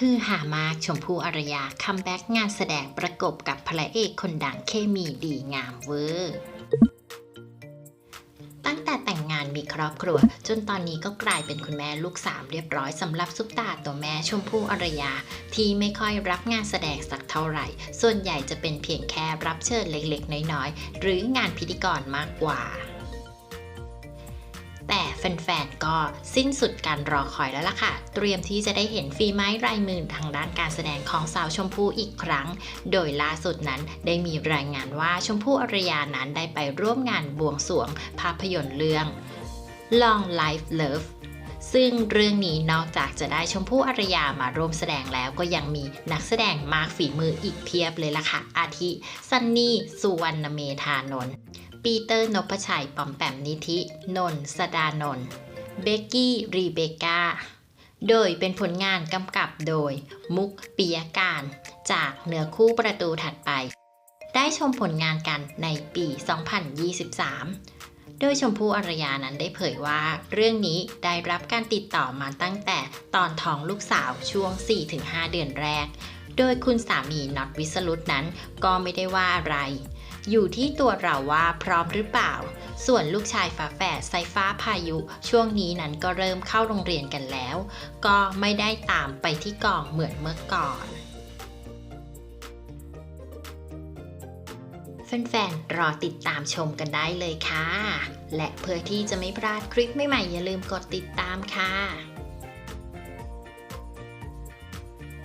ฮือหามากชมพู่อารยาคัมแบ็กงานแสดงประกบกับพระเอกคนดังเคมีดีงามเวอร์ตั้งแต่แต่งงานมีครอบครัว จนตอนนี้ก็กลายเป็นคุณแม่ลูกสามเรียบร้อยสำหรับซุปตาตัวแม่ชมพู่อารยา ที่ไม่ค่อยรับงานแสดงสักเท่าไหร่ ส่วนใหญ่จะเป็นเพียงแค่รับเชิญเล็กๆ น้อยๆ หรืองานพิธีกรมากกว่า แต่แฟนๆ ก็สิ้นสุดการรอคอยแล้วล่ะค่ะ เตรียมที่จะได้เห็นฝีไม้ลายมือทางด้านการแสดงของสาวชมพู่อีกครั้ง โดยล่าสุดนั้นได้มีรายงานว่าชมพู่อรยานั้นได้ไปร่วมงานบวงสรวงภาพยนตร์เรื่อง Long Life Love ซึ่งเรื่องนี้นอกจากจะได้ชมพู่อารยามาร่วมแสดงแล้วก็ยังมีนักแสดงมากฝีมืออีกเพียบเลยล่ะค่ะ อาทิ ซันนี่ สุวรรณเมธานนท์ ปีเตอร์นพชัยปอมแปมนิธิ นนท์สดานนท์เบกกี้รีเบกาโดยเป็นผลงานกำกับโดย มุกปิยการ จากเหนือคู่ประตูถัดไป ได้ชมผลงานกันในปี 2023 โดยชมพู่อารยานั้นได้เผยว่า เรื่องนี้ได้รับการติดต่อมาตั้งแต่ตอนท้องลูกสาวช่วง 4-5 เดือนแรก โดยคุณสามีน็อตวิสรุตนั้นก็ไม่ได้ว่าอะไร อยู่ที่ตัวเราว่าพร้อมหรือเปล่า ส่วนลูกชายฝาแฝดไซฟ้าพายุ ช่วงนี้นั้นก็เริ่มเข้าโรงเรียนกันแล้ว ก็ไม่ได้ตามไปที่กองเหมือนเมื่อก่อนแฟนๆ รอติดตามชมกันได้เลยค่ะ และเพื่อที่จะไม่พลาดคลิปใหม่ๆ อย่าลืมกดติดตามค่ะ